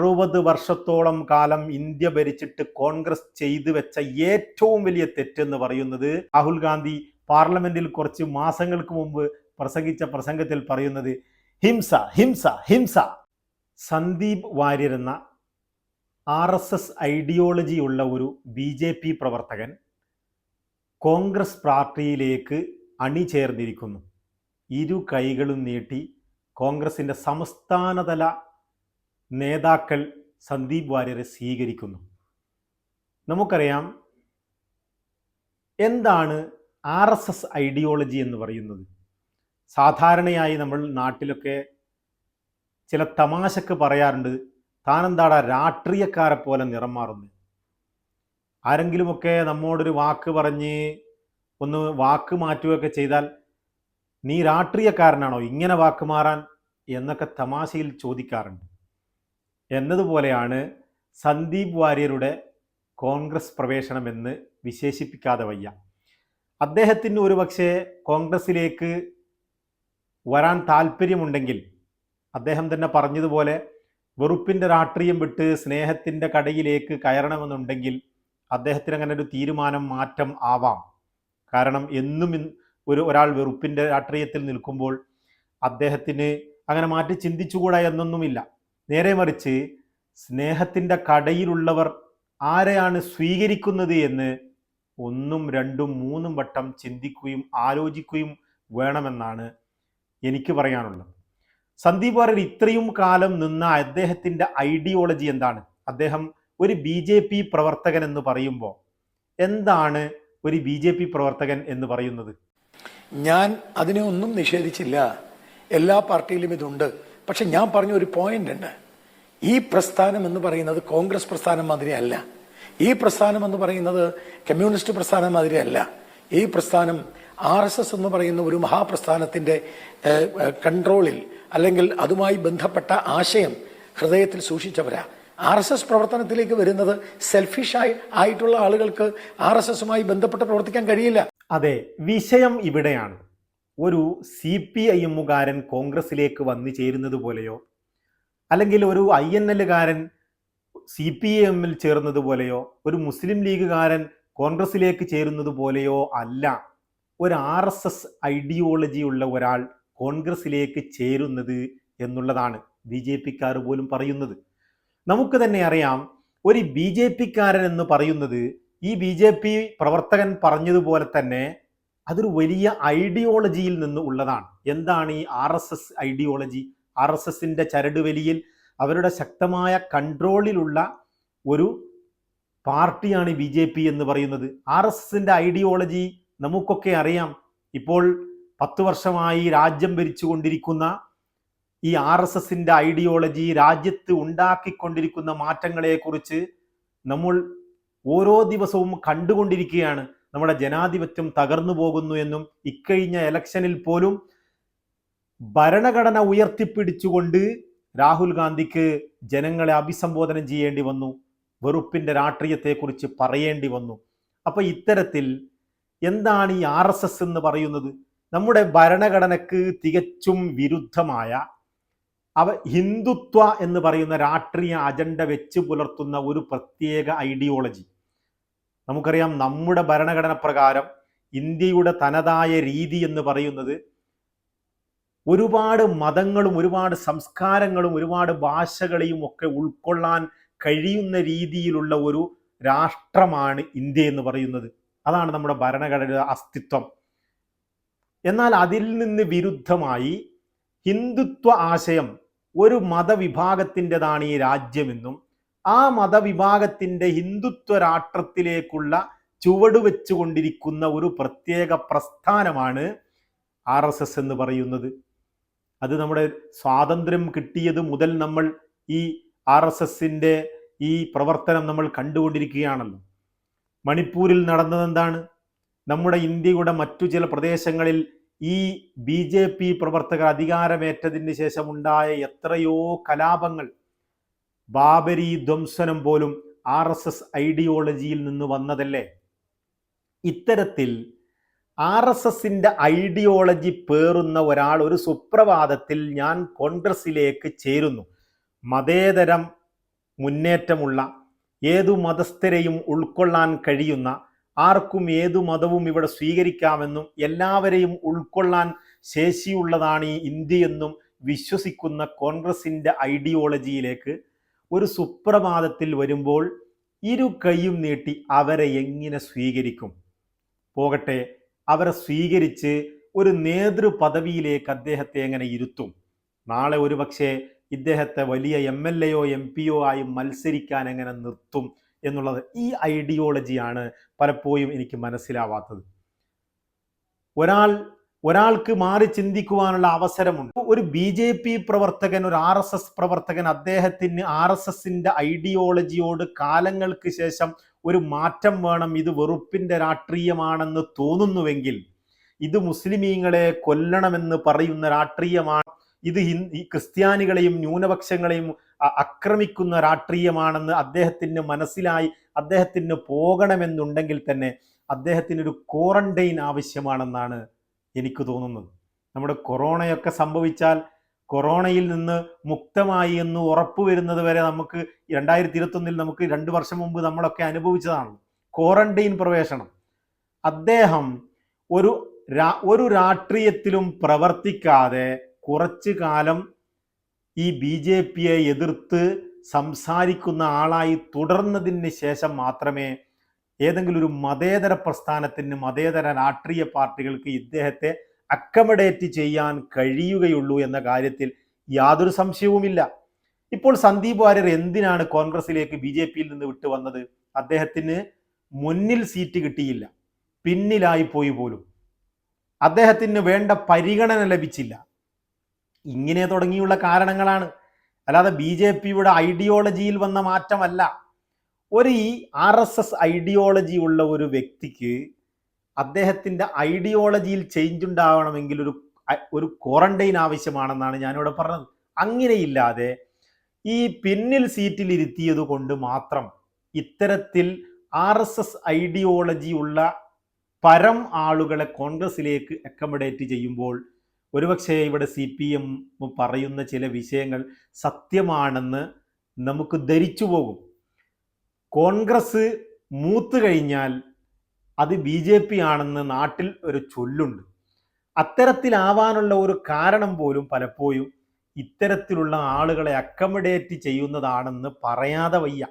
അറുപത് വർഷത്തോളം കാലം ഇന്ത്യ ഭരിച്ചിട്ട് കോൺഗ്രസ് ചെയ്തു വെച്ച ഏറ്റവും വലിയ തെറ്റെന്ന് പറയുന്നത് രാഹുൽ ഗാന്ധി പാർലമെന്റിൽ കുറച്ച് മാസങ്ങൾക്ക് മുമ്പ് പ്രസംഗിച്ച പ്രസംഗത്തിൽ പറയുന്നത് ഹിംസ ഹിംസ ഹിംസ. സന്ദീപ് വാര്യർ എന്ന ആർ എസ് എസ് ഐഡിയോളജി ഉള്ള ഒരു ബി ജെ പി പ്രവർത്തകൻ കോൺഗ്രസ് പാർട്ടിയിലേക്ക് അണിചേർന്നിരിക്കുന്നു. ഇരു കൈകളും നീട്ടി കോൺഗ്രസിന്റെ സംസ്ഥാനതല നേതാക്കൾ സന്ദീപ് വാര്യരെ സ്വീകരിക്കുന്നു. നമുക്കറിയാം എന്താണ് ആർ എസ് എസ് ഐഡിയോളജി എന്ന് പറയുന്നത്. സാധാരണയായി നമ്മൾ നാട്ടിലൊക്കെ ചില തമാശക്ക് പറയാറുണ്ട് താനെന്താടാ രാഷ്ട്രീയക്കാരെ പോലെ നിറം മാറുന്നു? ആരെങ്കിലുമൊക്കെ നമ്മോടൊരു വാക്ക് പറഞ്ഞ് ഒന്ന് വാക്ക് മാറ്റുകയൊക്കെ ചെയ്താൽ നീ രാഷ്ട്രീയക്കാരനാണോ ഇങ്ങനെ വാക്ക് മാറാൻ? എന്നൊക്കെ തമാശയിൽ ചോദിക്കാറുണ്ട്. എന്നതുപോലെയാണ് സന്ദീപ് വാര്യരുടെ കോൺഗ്രസ് പ്രവേശനമെന്ന് വിശേഷിപ്പിക്കാതെ വയ്യ. അദ്ദേഹത്തിന് ഒരു പക്ഷേ കോൺഗ്രസ്സിലേക്ക് വരാൻ താല്പര്യമുണ്ടെങ്കിൽ അദ്ദേഹം തന്നെ പറഞ്ഞതുപോലെ വെറുപ്പിന്റെ രാഷ്ട്രീയം വിട്ട് സ്നേഹത്തിന്റെ കടയിലേക്ക് കയറണമെന്നുണ്ടെങ്കിൽ അദ്ദേഹത്തിന് അങ്ങനെ ഒരു തീരുമാനം മാറ്റം ആവാം. കാരണം എന്നും ഒരു ഒരാൾ വെറുപ്പിന്റെ രാഷ്ട്രീയത്തിൽ നിൽക്കുമ്പോൾ അദ്ദേഹത്തിന് അങ്ങനെ മാറ്റി ചിന്തിച്ചുകൂടാ എന്നൊന്നുമില്ല. നേരെ മറിച്ച് സ്നേഹത്തിന്റെ കടയിലുള്ളവർ ആരെയാണ് സ്വീകരിക്കുന്നത് എന്ന് ഒന്നും രണ്ടും മൂന്നും വട്ടം ചിന്തിക്കുകയും ആലോചിക്കുകയും വേണമെന്നാണ് എനിക്ക് പറയാനുള്ളത്. സന്ദീപ് വാര്യർ ഇത്രയും കാലം നിന്ന അദ്ദേഹത്തിന്റെ ഐഡിയോളജി എന്താണ്? അദ്ദേഹം ഒരു ബി ജെ പി പ്രവർത്തകൻ എന്ന് പറയുമ്പോൾ എന്താണ് ഒരു ബി ജെ പി പ്രവർത്തകൻ എന്ന് പറയുന്നത്? ഞാൻ അതിനെ ഒന്നും നിഷേധിച്ചില്ല. എല്ലാ പാർട്ടിയിലും ഇതുണ്ട്. പക്ഷെ ഞാൻ പറഞ്ഞ ഒരു പോയിന്റ് ഉണ്ട്. ഈ പ്രസ്ഥാനം എന്ന് പറയുന്നത് കോൺഗ്രസ് പ്രസ്ഥാനം മാതിരിയല്ല ഈ പ്രസ്ഥാനം എന്ന് പറയുന്നത് കമ്മ്യൂണിസ്റ്റ് പ്രസ്ഥാനം മാതിരിയല്ല ഈ പ്രസ്ഥാനം ആർ എസ് എസ് എന്ന് പറയുന്ന ഒരു ഏഹ്, കൺട്രോളിൽ അല്ലെങ്കിൽ അതുമായി ബന്ധപ്പെട്ട ആശയം ഹൃദയത്തിൽ സൂക്ഷിച്ചവരാ. ആർ എസ് എസ് പ്രവർത്തനത്തിലേക്ക് വരുന്നത് സെൽഫിഷായി ആയിട്ടുള്ള ആളുകൾക്ക് ആർ എസ് എസുമായി ബന്ധപ്പെട്ട് പ്രവർത്തിക്കാൻ കഴിയില്ല. അതെ വിഷയം ഇവിടെയാണ്. ഒരു സി പി ഐ എമ്മുകാരൻ കോൺഗ്രസിലേക്ക് വന്നു ചേരുന്നത് പോലെയോ? അല്ലെങ്കിൽ ഒരു ഐ എൻ എല്ലുകാരൻ സി പി ഐ എമ്മിൽ ചേർന്നത് പോലെയോ? ഒരു മുസ്ലിം ലീഗുകാരൻ കോൺഗ്രസിലേക്ക് ചേരുന്നത് പോലെയോ അല്ല. ഒരു ആർ എസ് എസ് ഐഡിയോളജി ഉള്ള ഒരാൾ കോൺഗ്രസിലേക്ക് ചേരുന്നത് എന്നുള്ളതാണ് ബി ജെ പിക്കാർ പോലും പറയുന്നത്. നമുക്ക് തന്നെ അറിയാം ഒരു ബി ജെ പിക്കാരൻ എന്ന് പറയുന്നത് ഈ ബി ജെ പി പ്രവർത്തകൻ പറഞ്ഞതുപോലെ തന്നെ അതൊരു വലിയ ഐഡിയോളജിയിൽ നിന്ന് ഉള്ളതാണ്. എന്താണ് ഈ R S S ideology R S എസിന്റെ ചരടുവലിയിൽ അവരുടെ ശക്തമായ കൺട്രോളിലുള്ള ഒരു പാർട്ടിയാണ് ബി ജെ പി എന്ന് പറയുന്നത്. ആർ എസ് എസിന്റെ ഐഡിയോളജി നമുക്കൊക്കെ അറിയാം. ഇപ്പോൾ പത്ത് വർഷമായി രാജ്യം ഭരിച്ചുകൊണ്ടിരിക്കുന്ന ഈ ആർ എസ് എസിന്റെ ഐഡിയോളജി രാജ്യത്ത് ഉണ്ടാക്കിക്കൊണ്ടിരിക്കുന്ന മാറ്റങ്ങളെക്കുറിച്ച് നമ്മൾ ഓരോ ദിവസവും കണ്ടുകൊണ്ടിരിക്കുകയാണ്. നമ്മുടെ ജനാധിപത്യം തകർന്നു പോകുന്നു എന്നും ഇക്കഴിഞ്ഞ ഇലക്ഷനിൽ പോലും ഭരണഘടന ഉയർത്തിപ്പിടിച്ചുകൊണ്ട് രാഹുൽ ഗാന്ധിക്ക് ജനങ്ങളെ അഭിസംബോധന ചെയ്യേണ്ടി വന്നു വെറുപ്പിന്റെ രാഷ്ട്രീയത്തെക്കുറിച്ച് പറയേണ്ടി വന്നു. അപ്പോൾ ഇത്തരത്തിൽ എന്താണ് ഈ ആർ എസ് എസ് എന്ന് പറയുന്നത്? നമ്മുടെ ഭരണഘടനക്ക് തികച്ചും വിരുദ്ധമായ അവ ഹിന്ദുത്വ എന്ന് പറയുന്ന രാഷ്ട്രീയ അജണ്ട വെച്ച് പുലർത്തുന്ന ഒരു പ്രത്യേക ഐഡിയോളജി നമുക്കറിയാം നമ്മുടെ ഭരണഘടന പ്രകാരം ഇന്ത്യയുടെ തനതായ രീതി എന്ന് പറയുന്നത് ഒരുപാട് മതങ്ങളും ഒരുപാട് സംസ്കാരങ്ങളും ഒരുപാട് ഭാഷകളെയും ഒക്കെ ഉൾക്കൊള്ളാൻ കഴിയുന്ന രീതിയിലുള്ള ഒരു രാഷ്ട്രമാണ് ഇന്ത്യ എന്ന് പറയുന്നത്. അതാണ് നമ്മുടെ ഭരണഘടന അസ്തിത്വം. എന്നാൽ അതിൽ നിന്ന് വിരുദ്ധമായി ഹിന്ദുത്വ ആശയം ഒരു മതവിഭാഗത്തിന്റെതാണ് ഈ രാജ്യമെന്നും ആ മതവിഭാഗത്തിന്റെ ഹിന്ദുത്വ രാഷ്ട്രത്തിലേക്കുള്ള ചുവടുവെച്ചുകൊണ്ടിരിക്കുന്ന ഒരു പ്രത്യേക പ്രസ്ഥാനമാണ് ആർ എസ് എസ് എന്ന് പറയുന്നത്. അത് നമ്മുടെ സ്വാതന്ത്ര്യം കിട്ടിയത് മുതൽ നമ്മൾ ഈ ആർ എസ് എസിന്റെ ഈ പ്രവർത്തനം നമ്മൾ കണ്ടുകൊണ്ടിരിക്കുകയാണല്ലോ. മണിപ്പൂരിൽ നടന്നത് എന്താണ്? നമ്മുടെ ഇന്ത്യയുടെ മറ്റു ചില പ്രദേശങ്ങളിൽ ഈ ബി ജെ പി പ്രവർത്തകർ അധികാരമേറ്റതിന് ശേഷം ഉണ്ടായ എത്രയോ കലാപങ്ങൾ ബാബരി ധ്വംസനം പോലും ആർ എസ് എസ് ഐഡിയോളജിയിൽ നിന്ന് വന്നതല്ലേ? ഇത്തരത്തിൽ ആർ എസ് എസിന്റെ ഐഡിയോളജി പേറുന്ന ഒരാൾ ഒരു സുപ്രഭാതത്തിൽ ഞാൻ കോൺഗ്രസിലേക്ക് ചേരുന്നു. മതേതരം മുന്നേറ്റമുള്ള ഏതു മതസ്ഥരെയും ഉൾക്കൊള്ളാൻ കഴിയുന്ന ആർക്കും ഏതു മതവും ഇവിടെ സ്വീകരിക്കാമെന്നും എല്ലാവരെയും ഉൾക്കൊള്ളാൻ ശേഷിയുള്ളതാണ് ഈ ഇന്ത്യയെന്നും വിശ്വസിക്കുന്ന കോൺഗ്രസിന്റെ ഐഡിയോളജിയിലേക്ക് ഒരു സുപ്രഭാതത്തിൽ വരുമ്പോൾ ഇരു കൈയും നീട്ടി അവരെ എങ്ങനെ സ്വീകരിക്കും? പോകട്ടെ അവരെ സ്വീകരിച്ച് ഒരു നേതൃ പദവിയിലേക്ക് അദ്ദേഹത്തെ എങ്ങനെ ഇരുത്തും? നാളെ ഒരുപക്ഷെ ഇദ്ദേഹത്തെ വലിയ എം എൽ എയോ എം പിയോ ആയി മത്സരിക്കാൻ എങ്ങനെ നിർത്തും എന്നുള്ളത് ഈ ഐഡിയോളജിയാണ് പലപ്പോഴും എനിക്ക് മനസ്സിലാവാത്തത്. ഒരാൾ ഒരാൾക്ക് മാറി ചിന്തിക്കുവാനുള്ള അവസരമുണ്ട്. ഒരു ബി ജെ പി പ്രവർത്തകൻ ഒരു ആർ എസ് എസ് പ്രവർത്തകൻ അദ്ദേഹത്തിന് ആർ എസ് എസിന്റെ ഐഡിയോളജിയോട് കാലങ്ങൾക്ക് ശേഷം ഒരു മാറ്റം വേണം. ഇത് വെറുപ്പിന്റെ രാഷ്ട്രീയമാണെന്ന് തോന്നുന്നുവെങ്കിൽ ഇത് മുസ്ലിമീങ്ങളെ കൊല്ലണമെന്ന് പറയുന്ന രാഷ്ട്രീയമാണ്. ഇത് ക്രിസ്ത്യാനികളെയും ന്യൂനപക്ഷങ്ങളെയും ആക്രമിക്കുന്ന രാഷ്ട്രീയമാണെന്ന് അദ്ദേഹത്തിന് മനസ്സിലായി. അദ്ദേഹത്തിന് പോകണമെന്നുണ്ടെങ്കിൽ തന്നെ അദ്ദേഹത്തിന് ഒരു ക്വാറന്റൈൻ ആവശ്യമാണെന്നാണ് എനിക്ക് തോന്നുന്നത്. നമ്മുടെ കൊറോണയൊക്കെ സംഭവിച്ചാൽ കൊറോണയിൽ നിന്ന് മുക്തമായി എന്ന് ഉറപ്പ് വരുന്നത് വരെ നമുക്ക് രണ്ടായിരത്തി ഇരുപത്തൊന്നിൽ നമുക്ക് രണ്ട് വർഷം മുമ്പ് നമ്മളൊക്കെ അനുഭവിച്ചതാണ്. ക്വാറന്റൈൻ പ്രവേശനം. അദ്ദേഹം ഒരു ഒരു രാഷ്ട്രീയത്തിലും പ്രവർത്തിക്കാതെ കുറച്ചു കാലം ഈ ബി ജെ പിയെ എതിർത്ത് സംസാരിക്കുന്ന ആളായി തുടർന്നതിന് ശേഷം മാത്രമേ ഏതെങ്കിലും ഒരു മതേതര പ്രസ്ഥാനത്തിന് മതേതര രാഷ്ട്രീയ പാർട്ടികൾക്ക് ഇദ്ദേഹത്തെ അക്കമഡേറ്റ് ചെയ്യാൻ കഴിയുകയുള്ളൂ എന്ന കാര്യത്തിൽ യാതൊരു സംശയവുമില്ല. ഇപ്പോൾ സന്ദീപ് വാര്യർ എന്തിനാണ് കോൺഗ്രസിലേക്ക് ബി ജെ പിയിൽ നിന്ന് വിട്ടു വന്നത്? അദ്ദേഹത്തിന് മുന്നിൽ സീറ്റ് കിട്ടിയില്ല. പിന്നിലായി പോയി പോലും. അദ്ദേഹത്തിന് വേണ്ട പരിഗണന ലഭിച്ചില്ല. ഇങ്ങനെ തുടങ്ങിയുള്ള കാരണങ്ങളാണ്. അല്ലാതെ ബി ജെ പിയുടെ ഐഡിയോളജിയിൽ വന്ന മാറ്റമല്ല. ഒരു ഈ ആർ എസ് എസ് ഐഡിയോളജി ഉള്ള ഒരു വ്യക്തിക്ക് അദ്ദേഹത്തിന്റെ ഐഡിയോളജിയിൽ ചേഞ്ച് ഉണ്ടാവണമെങ്കിൽ ഒരു ഒരു ക്വാറന്റൈൻ ആവശ്യമാണെന്നാണ് ഞാനിവിടെ പറഞ്ഞത്. അങ്ങനെയില്ലാതെ ഈ പിന്നിൽ സീറ്റിൽ ഇരുത്തിയത് കൊണ്ട് മാത്രം ഇത്തരത്തിൽ ആർ എസ് എസ് ഐഡിയോളജി ഉള്ള പരം ആളുകളെ കോൺഗ്രസിലേക്ക് അക്കമഡേറ്റ് ചെയ്യുമ്പോൾ ഒരുപക്ഷെ ഇവിടെ സി പി എം പറയുന്ന ചില വിഷയങ്ങൾ സത്യമാണെന്ന് നമുക്ക് ധരിച്ചു പോകും കോൺഗ്രസ് മൂത്ത് കഴിഞ്ഞാൽ അത് ബി ജെ പി ആണെന്ന് നാട്ടിൽ ഒരു ചൊല്ലുണ്ട്. അത്തരത്തിലാവാനുള്ള ഒരു കാരണം പോലും പലപ്പോഴും ഇത്തരത്തിലുള്ള ആളുകളെ അക്കമഡേറ്റ് ചെയ്യുന്നതാണെന്ന് പറയാതെ വയ്യ.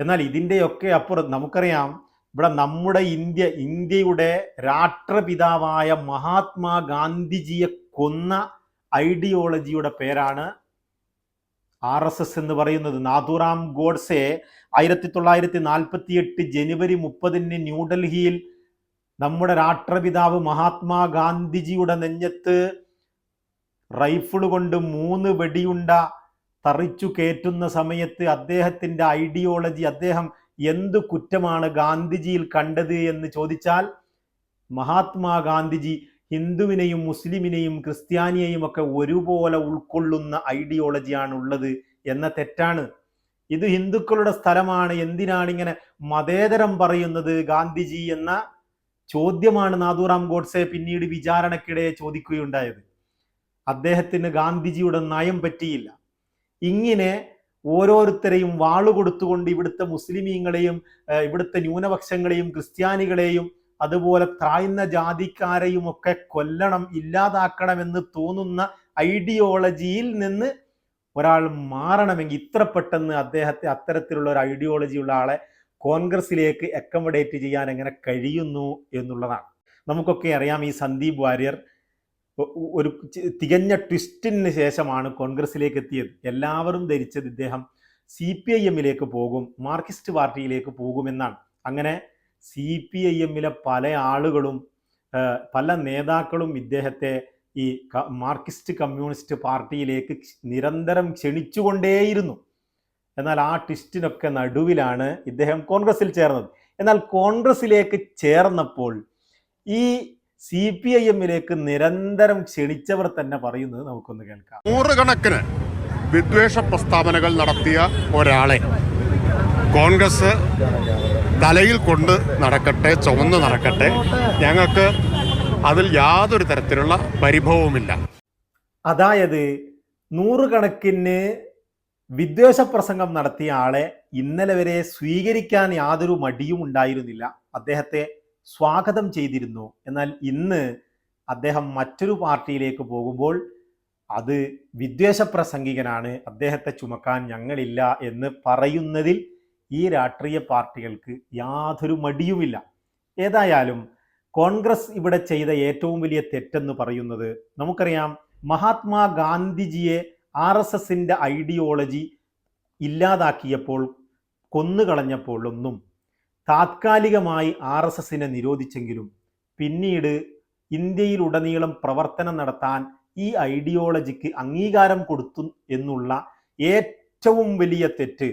എന്നാൽ ഇതിന്റെയൊക്കെ അപ്പുറം നമുക്കറിയാം ഇവിടെ നമ്മുടെ ഇന്ത്യ ഇന്ത്യയുടെ രാഷ്ട്രപിതാവായ മഹാത്മാഗാന്ധിജിയെ കൊന്ന ഐഡിയോളജിയുടെ പേരാണ് ആർ എസ് എസ് എന്ന് പറയുന്നത് നാഥുറാം ഗോഡ്സെ ആയിരത്തി തൊള്ളായിരത്തി നാൽപ്പത്തി എട്ട് ജനുവരി മുപ്പതിന് ന്യൂഡൽഹിയിൽ നമ്മുടെ രാഷ്ട്രപിതാവ് മഹാത്മാഗാന്ധിജിയുടെ നെഞ്ഞത്ത് റൈഫിൾ കൊണ്ട് മൂന്ന് വെടിയുണ്ട തറിച്ചു കയറ്റുന്ന സമയത്ത് അദ്ദേഹത്തിന്റെ ഐഡിയോളജി അദ്ദേഹം എന്ത് കുറ്റമാണ് ഗാന്ധിജിയിൽ കണ്ടത് എന്ന് ചോദിച്ചാൽ മഹാത്മാ ഗാന്ധിജി ഹിന്ദുവിനെയും മുസ്ലിമിനെയും ക്രിസ്ത്യാനിയെയും ഒക്കെ ഒരുപോലെ ഉൾക്കൊള്ളുന്ന ഐഡിയോളജിയാണ് ഉള്ളത് എന്ന തെറ്റാണ്. ഇത് ഹിന്ദുക്കളുടെ സ്ഥലമാണ്. എന്തിനാണ് ഇങ്ങനെ മതേതരം പറയുന്നത്? ഗാന്ധിജി എന്ന ചോദ്യമാണ് നാഥുറാം ഗോഡ്സെ പിന്നീട് വിചാരണക്കിടെ ചോദിക്കുകയുണ്ടായത്. അദ്ദേഹത്തിന് ഗാന്ധിജിയുടെ നയം പറ്റിയില്ല. ഇങ്ങനെ ഓരോരുത്തരെയും വാളുകൊടുത്തുകൊണ്ട് ഇവിടുത്തെ മുസ്ലിമീങ്ങളെയും ഇവിടുത്തെ ന്യൂനപക്ഷങ്ങളെയും ക്രിസ്ത്യാനികളെയും അതുപോലെ താഴ്ന്ന ജാതിക്കാരെയും ഒക്കെ കൊല്ലണം ഇല്ലാതാക്കണമെന്ന് തോന്നുന്ന ഐഡിയോളജിയിൽ നിന്ന് ഒരാൾ മാറണമെങ്കിൽ ഇത്ര പെട്ടെന്ന് അദ്ദേഹത്തെ അത്തരത്തിലുള്ള ഒരു ഐഡിയോളജിയുള്ള ആളെ കോൺഗ്രസിലേക്ക് അക്കമഡേറ്റ് ചെയ്യാൻ എങ്ങനെ കഴിയുന്നു എന്നുള്ളതാണ്. നമുക്കൊക്കെ അറിയാം ഈ സന്ദീപ് വാര്യർ ഒരു തികഞ്ഞ ട്വിസ്റ്റിന് ശേഷമാണ് കോൺഗ്രസിലേക്ക് എത്തിയത്. എല്ലാവരും ധരിച്ചത് ഇദ്ദേഹം സി പി ഐ എമ്മിലേക്ക് പോകും മാർക്സിസ്റ്റ് പാർട്ടിയിലേക്ക് പോകുമെന്നാണ്. അങ്ങനെ സി പി ഐ എമ്മിലെ പല ആളുകളും പല നേതാക്കളും ഇദ്ദേഹത്തെ ഈ മാർക്സിസ്റ്റ് കമ്മ്യൂണിസ്റ്റ് പാർട്ടിയിലേക്ക് നിരന്തരം ക്ഷണിച്ചുകൊണ്ടേയിരുന്നു. എന്നാൽ ആ ട്വിസ്റ്റിനൊക്കെ നടുവിലാണ് ഇദ്ദേഹം കോൺഗ്രസിൽ ചേർന്നത്. എന്നാൽ കോൺഗ്രസിലേക്ക് ചേർന്നപ്പോൾ ഈ സി പി ഐ എമ്മിലേക്ക് നിരന്തരം ക്ഷണിച്ചവർ തന്നെ പറയുന്നത് നമുക്കൊന്ന് കേൾക്കാം. നൂറുകണക്കിന് വിദ്വേഷ പ്രസ്താവനകൾ നടത്തിയ ഒരാളെ കോൺഗ്രസ് തലയിൽ കൊണ്ട് നടക്കട്ടെ ചുമന്ന് നടക്കട്ടെ. ഞങ്ങൾക്ക് അതിൽ യാതൊരു തരത്തിലുള്ള പരിഭവവുമില്ല. അതായത് നൂറുകണക്കിന് വിദ്വേഷ പ്രസംഗം നടത്തിയ ആളെ ഇന്നലെ വരെ സ്വീകരിക്കാൻ യാതൊരു മടിയും ഉണ്ടായിരുന്നില്ല. അദ്ദേഹത്തെ സ്വാഗതം ചെയ്തിരുന്നു. എന്നാൽ ഇന്ന് അദ്ദേഹം മറ്റൊരു പാർട്ടിയിലേക്ക് പോകുമ്പോൾ അത് വിദ്വേഷ പ്രസംഗികനാണ്. അദ്ദേഹത്തെ ചുമക്കാൻ ഞങ്ങളില്ല എന്ന് പറയുന്നതിൽ ഈ രാഷ്ട്രീയ പാർട്ടികൾക്ക് യാതൊരു മടിയുമില്ല. ഏതായാലും കോൺഗ്രസ് ഇവിടെ ചെയ്ത ഏറ്റവും വലിയ തെറ്റെന്ന് പറയുന്നത് നമുക്കറിയാം മഹാത്മാ ഗാന്ധിജിയെ ആർ എസ് എസിന്റെ ഐഡിയോളജി ഇല്ലാതാക്കിയപ്പോൾ കൊന്നുകളഞ്ഞപ്പോൾ ഒന്നും താത്കാലികമായി ആർ എസ് എസിനെ നിരോധിച്ചെങ്കിലും പിന്നീട് ഇന്ത്യയിലുടനീളം പ്രവർത്തനം നടത്താൻ ഈ ഐഡിയോളജിക്ക് അംഗീകാരം കൊടുത്തു എന്നുള്ള ഏറ്റവും വലിയ തെറ്റ്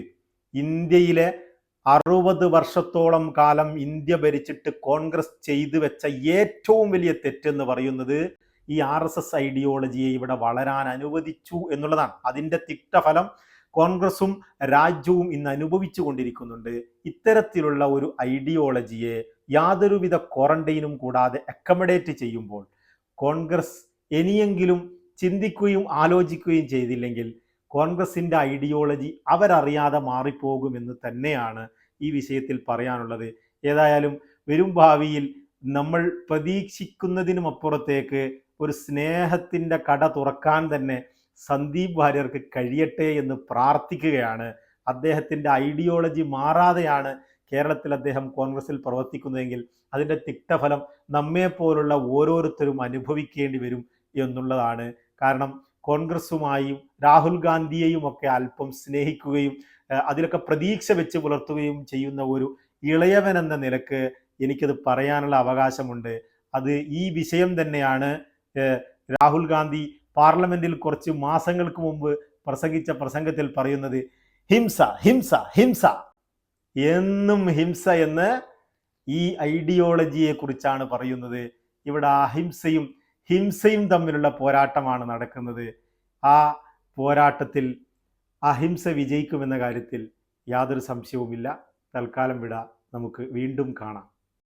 ഇന്ത്യയിലെ അറുപത് വർഷത്തോളം കാലം ഇന്ത്യ ഭരിച്ചിട്ട് കോൺഗ്രസ് ചെയ്തു വെച്ച ഏറ്റവും വലിയ തെറ്റെന്ന് പറയുന്നത് ഈ ആർ എസ് എസ് ഐഡിയോളജിയെ ഇവിടെ വളരാൻ അനുവദിച്ചു എന്നുള്ളതാണ്. അതിന്റെ തിക്തഫലം കോൺഗ്രസും രാജ്യവും ഇന്ന് അനുഭവിച്ചു കൊണ്ടിരിക്കുന്നുണ്ട്. ഇത്തരത്തിലുള്ള ഒരു ഐഡിയോളജിയെ യാതൊരുവിധ ക്വാറന്റൈനും കൂടാതെ അക്കമഡേറ്റ് ചെയ്യുമ്പോൾ കോൺഗ്രസ് ഇനിയെങ്കിലും ചിന്തിക്കുകയും ആലോചിക്കുകയും ചെയ്തില്ലെങ്കിൽ കോൺഗ്രസിന്റെ ഐഡിയോളജി അവരറിയാതെ മാറിപ്പോകുമെന്ന് തന്നെയാണ് ഈ വിഷയത്തിൽ പറയാനുള്ളത്. ഏതായാലും വരും ഭാവിയിൽ നമ്മൾ പ്രതീക്ഷിക്കുന്നതിനും അപ്പുറത്തേക്ക് ഒരു സ്നേഹത്തിന്റെ കട തുറക്കാൻ തന്നെ സന്ദീപ് വാര്യർക്ക് കഴിയട്ടെ എന്ന് പ്രാർത്ഥിക്കുകയാണ്. അദ്ദേഹത്തിന്റെ ഐഡിയോളജി മാറാതെയാണ് കേരളത്തിൽ അദ്ദേഹം കോൺഗ്രസിൽ പ്രവർത്തിക്കുന്നതെങ്കിൽ അതിന്റെ തിക്തഫലം നമ്മെപ്പോലുള്ള ഓരോരുത്തരും അനുഭവിക്കേണ്ടി വരും എന്നുള്ളതാണ്. കാരണം കോൺഗ്രസുമായും രാഹുൽ ഗാന്ധിയെയും ഒക്കെ അല്പം സ്നേഹിക്കുകയും അതിലൊക്കെ പ്രതീക്ഷ വെച്ച് പുലർത്തുകയും ചെയ്യുന്ന ഒരു ഇളയവൻ എന്ന നിലയ്ക്ക് എനിക്കത് പറയാനുള്ള അവകാശമുണ്ട്. അത് ഈ വിഷയം തന്നെയാണ് രാഹുൽ ഗാന്ധി പാർലമെന്റിൽ കുറച്ച് മാസങ്ങൾക്ക് മുമ്പ് പ്രസംഗിച്ച പ്രസംഗത്തിൽ പറയുന്നത് ഹിംസ ഹിംസ ഹിംസ. എന്നും ഹിംസ എന്ന് ഈ ഐഡിയോളജിയെ കുറിച്ചാണ് പറയുന്നത്. ഇവിടെ അഹിംസയും ഹിംസയും തമ്മിലുള്ള പോരാട്ടമാണ് നടക്കുന്നത്. ആ പോരാട്ടത്തിൽ അഹിംസ വിജയിക്കുമെന്ന കാര്യത്തിൽ യാതൊരു സംശയവുമില്ല. തൽക്കാലം വിട. നമുക്ക് വീണ്ടും കാണാം.